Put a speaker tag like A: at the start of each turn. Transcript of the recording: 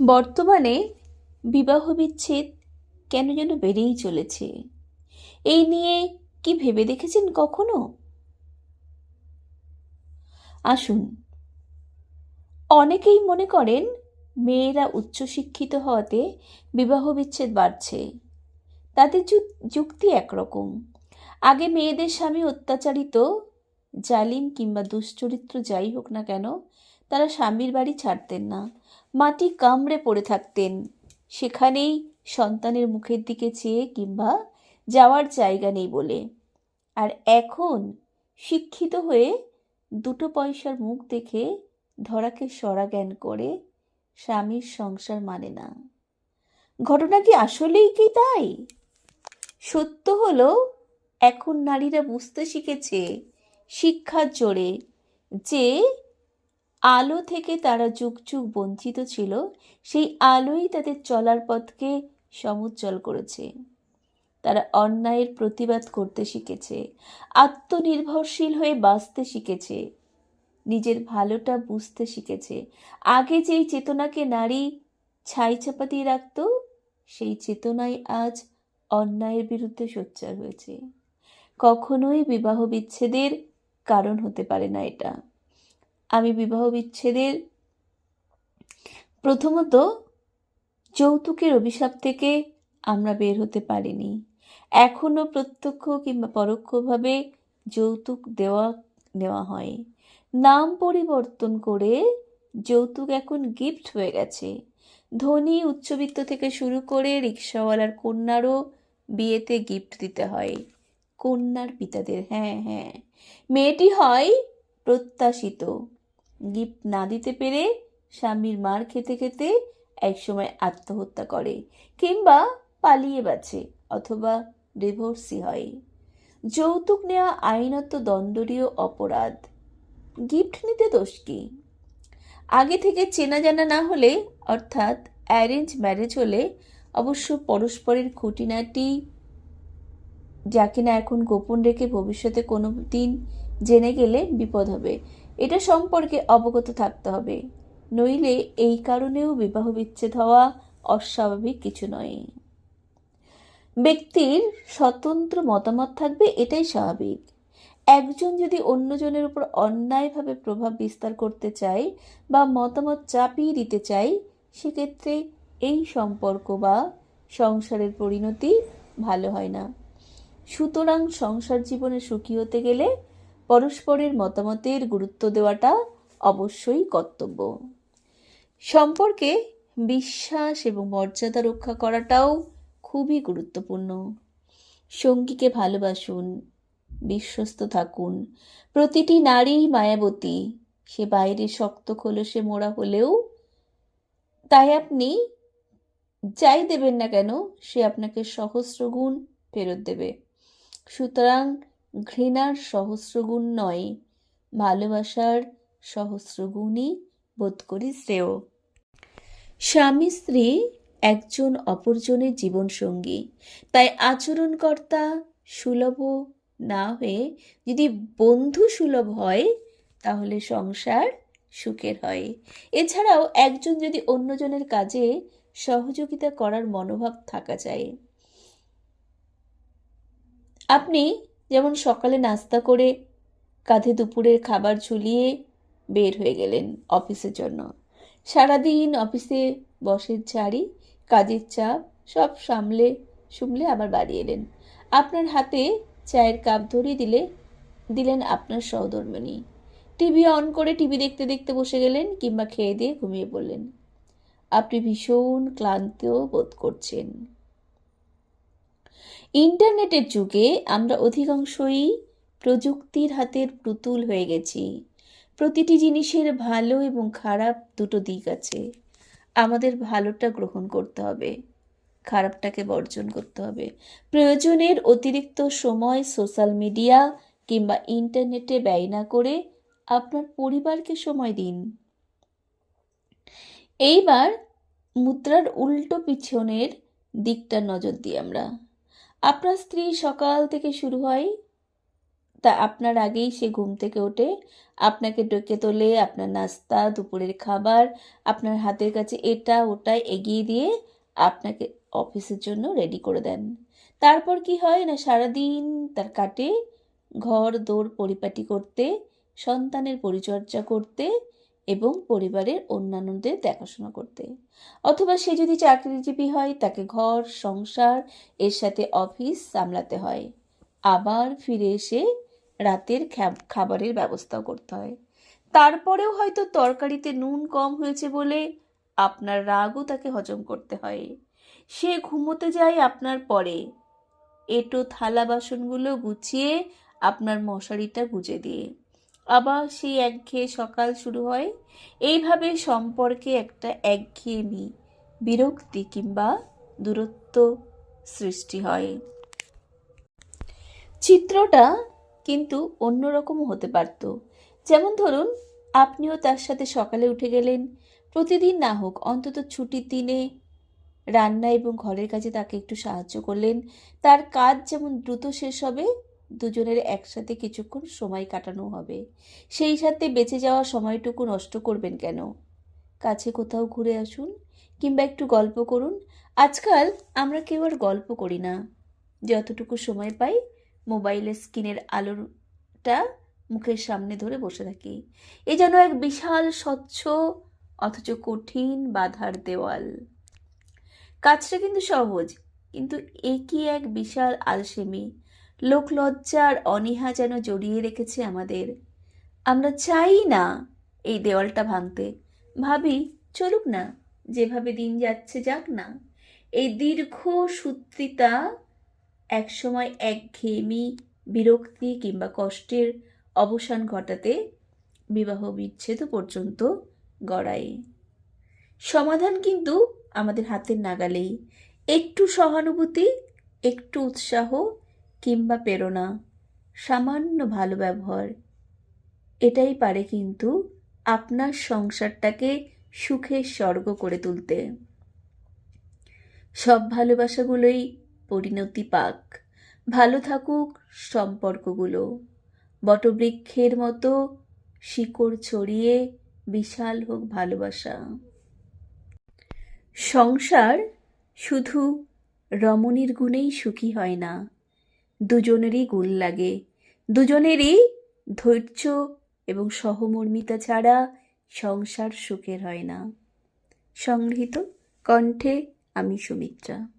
A: বর্তমানে বিবাহ বিচ্ছেদ কেন যেন বেড়েই চলেছে? এই নিয়ে কি ভেবে দেখেছেন কখনো? আসুন। অনেকেই মনে করেন মেয়েরা উচ্চশিক্ষিত হওয়াতে বিবাহ বিচ্ছেদ বাড়ছে। তাদের যুক্তি একরকম। আগে মেয়েদের স্বামী অত্যাচারিত, জালিম কিংবা দুশ্চরিত্র যাই হোক না কেন তারা স্বামীর বাড়ি ছাড়তেন না। মাটি কামড়ে পড়ে থাকতেন। সেখানেই সন্তানের মুখের দিকে চেয়ে কিংবা যাওয়ার জায়গা নেই বলে। আর এখন শিক্ষিত হয়ে দুটো পয়সার মুখ দেখে ধরাকে সরা জ্ঞান করে স্বামীর সংসার মানে না। ঘটনা কি আসলেই কি তাই? সত্য হলো, এখন নারীরা বুঝতে শিখেছে শিক্ষার জোরে যে আলো থেকে তারা যুগ যুগ বঞ্চিত ছিল, সেই আলোই তাদের চলার পথকে সমুজ্জ্বল করেছে। তারা অন্যায়ের প্রতিবাদ করতে শিখেছে, আত্মনির্ভরশীল হয়ে বাঁচতে শিখেছে, নিজের ভালোটা বুঝতে শিখেছে। আগে যেই চেতনাকে নারী ছাই চাপা দিয়ে রাখত, সেই চেতনাই আজ অন্যায়ের বিরুদ্ধে সোচ্চার হয়েছে। কখনোই বিবাহ বিচ্ছেদের কারণ হতে পারে না এটা। আমি বিবাহ বিচ্ছেদের প্রথমত যৌতুকের অভিশাপ থেকে আমরা বের হতে পারিনি। এখনও প্রত্যক্ষ কিংবা পরোক্ষভাবে যৌতুক দেওয়া, নেওয়া হয়। নাম পরিবর্তন করে যৌতুক এখন গিফট হয়ে গেছে। ধনী উচ্চবিত্ত থেকে শুরু করে রিক্সাওয়ালার কন্যারও বিয়েতে গিফট দিতে হয়। কন্যার পিতাদের হ্যাঁ হ্যাঁ। মেয়েটি হয় প্রত্যাশিত। গিফট না দিতে পেরে স্বামীর মার খেতে খেতে একসময় আত্মহত্যা করে কিংবা পালিয়ে বাঁচে অথবা ডিভোর্সি হয়। যৌতুক নেওয়া আইনত দণ্ডনীয় অপরাধ। গিফট নিতে দোষ কি? আগে থেকে চেনা জানা না হলে অর্থাৎ অ্যারেঞ্জ ম্যারেজ হলে অবশ্য পরস্পরের খুঁটিনাটি যা কিনা এখন গোপন রেখে ভবিষ্যতে কোনো দিন জেনে গেলে বিপদ হবে। এটা সম্পর্কে অবগত থাকতে হবে। নইলে এই কারণেও বিবাহ বিচ্ছেদ হওয়া অস্বাভাবিক কিছু নয়। ব্যক্তির স্বতন্ত্র মতামত থাকবে, এটাই স্বাভাবিক। একজন যদি অন্যজনের উপর অন্যায়ভাবে প্রভাব বিস্তার করতে চায় বা মতামত চাপিয়ে দিতে চায়, সেক্ষেত্রে এই সম্পর্ক বা সংসারের পরিণতি ভালো হয় না। সুতরাং সংসার জীবনে সুখী হতে গেলে পরস্পরের মতামতের গুরুত্ব দেওয়াটা অবশ্যই কর্তব্য। সম্পর্কে বিশ্বাস এবং মর্যাদা রক্ষা করাটাও খুবই গুরুত্বপূর্ণ। সঙ্গীকে ভালোবাসুন, বিশ্বস্ত থাকুন। প্রতিটি নারী মায়াবতী। সে বাইরে শক্ত, খোলসে মোড়া হলেও তাই আপনি যাই দেবেন না কেন, সে আপনাকে সহস্রগুণ ফেরত দেবে। সুতরাং ঘৃণার সহস্রগুণ নয়, ভালোবাসার সহস্রগুণই বোধ করি শ্রেয়। স্বামী স্ত্রী একজন অপরজনের জীবনসঙ্গী, তাই আচরণকর্তা সুলভ না হয়ে যদি বন্ধু সুলভ হয়, তাহলে সংসার সুখের হয়। এছাড়াও একজন যদি অন্যজনের কাজে সহযোগিতা করার মনোভাব থাকা যায়। আপনি যেমন সকালে নাস্তা করে কাঁধে দুপুরের খাবার ঝুলিয়ে বের হয়ে গেলেন অফিসের জন্য। সারাদিন অফিসে বসের ঝাড়ি, কাজের চাপ, সব সামলে সুমলে আবার বাড়ি এলেন। আপনার হাতে চায়ের কাপ ধরিয়ে দিলে, দিলেন আপনার সহধর্মিণী টিভি অন করে টিভি দেখতে দেখতে বসে গেলেন কিংবা খেয়ে দিয়ে ঘুমিয়ে পড়লেন। আপনি ভীষণ ক্লান্ত বোধ করছেন। ইন্টারনেটের যুগে আমরা অধিকাংশই প্রযুক্তির হাতের পুতুল হয়ে গেছি। প্রতিটি জিনিসের ভালো এবং খারাপ দুটো দিক আছে। আমাদের ভালোটা গ্রহণ করতে হবে, খারাপটাকে বর্জন করতে হবে। প্রয়োজনের অতিরিক্ত সময় সোশ্যাল মিডিয়া কিংবা ইন্টারনেটে ব্যয় না করে আপনার পরিবারকে সময় দিন। এইবার মুদ্রার উল্টো পিছনের দিকটা নজর দিই আমরা। আপনার স্ত্রী সকাল থেকে শুরু হয়, তা আপনার আগেই সে ঘুম থেকে ওঠে। আপনাকে ডেকে তোলে, আপনার নাস্তা, দুপুরের খাবার, আপনার হাতের কাছে এটা ওটা এগিয়ে দিয়ে আপনাকে অফিসের জন্য রেডি করে দেন। তারপর কি হয় না, সারাদিন তার কাটে, ঘর দৌড় পরিপাটি করতে, সন্তানের পরিচর্যা করতে এবং পরিবারের অন্যান্যদের দেখাশোনা করতে। অথবা সে যদি চাকরিজীবী হয়, তাকে ঘর, সংসার, এর সাথে অফিস সামলাতে হয়। আবার ফিরে এসে রাতের খাবারের ব্যবস্থাও করতে হয়। তারপরেও হয়তো তরকারিতে নুন কম হয়েছে বলে আপনার রাগও তাকে হজম করতে হয়। সে ঘুমোতে যায় আপনার পরে। এটো থালা বাসনগুলো গুছিয়ে আপনার মশারিটা গুজে দিয়ে। আবার সেই একঘেয়ে সকাল শুরু হয়। এইভাবে সম্পর্কে একটা একঘেয়েমি বিরক্তি কিংবা দূরত্ব সৃষ্টি হয়। চিত্রটা কিন্তু অন্যরকমও হতে পারত। যেমন ধরুন, আপনিও তার সাথে সকালে উঠে গেলেন। প্রতিদিন না হোক, অন্তত ছুটির দিনে রান্না এবং ঘরের কাজে তাকে একটু সাহায্য করলেন। তার কাজ যেমন দ্রুত শেষ হবে দুজনের একসাথে কিছুক্ষণ সময় কাটানো হবে। সেই সাথে বেঁচে যাওয়া সময়টুকু নষ্ট করবেন কেন? কাছে কোথাও ঘুরে আসুন কিংবা একটু গল্প করুন। আজকাল আমরা কেউ আর গল্প করি না। যতটুকু সময় পাই মোবাইলের স্ক্রিনের আলোটা মুখের সামনে ধরে বসে থাকি। এ যেন এক বিশাল স্বচ্ছ অথচ কঠিন বাধার দেওয়াল। কাজটা কিন্তু সহজ, কিন্তু এ কি এক বিশাল আলসেমি? লোকলজ্জা আর অনীহা যেন জড়িয়ে রেখেছে আমাদের। আমরা চাই না এই দেওয়ালটা ভাঙতে। ভাবি, চলুক না, যেভাবে দিন যাচ্ছে যাক না। এই দীর্ঘ সূত্রিতা একসময় একঘেয়েমি, বিরক্তি কিংবা কষ্টের অবসান ঘটাতে বিবাহ বিচ্ছেদ পর্যন্ত গড়ায়। সমাধান কিন্তু আমাদের হাতের নাগালেই। একটু সহানুভূতি, একটু উৎসাহ কিংবা প্রেরণা, সামান্য ভালো ব্যবহার, এটাই পারে কিন্তু আপনার সংসারটাকে সুখের স্বর্গ করে তুলতে। সব ভালোবাসাগুলোই পরিণতি পাক। ভালো থাকুক সম্পর্কগুলো। বটবৃক্ষের মতো শিকড় ছড়িয়ে বিশাল হোক ভালোবাসা। সংসার শুধু রমণীর গুণেই সুখী হয় না। দুজনেরই গুণ লাগে। দুজনেরই ধৈর্য এবং সহমর্মিতা ছাড়া সংসার সুখের হয় না। সংগৃহীত কণ্ঠে আমি সুমিত্রা।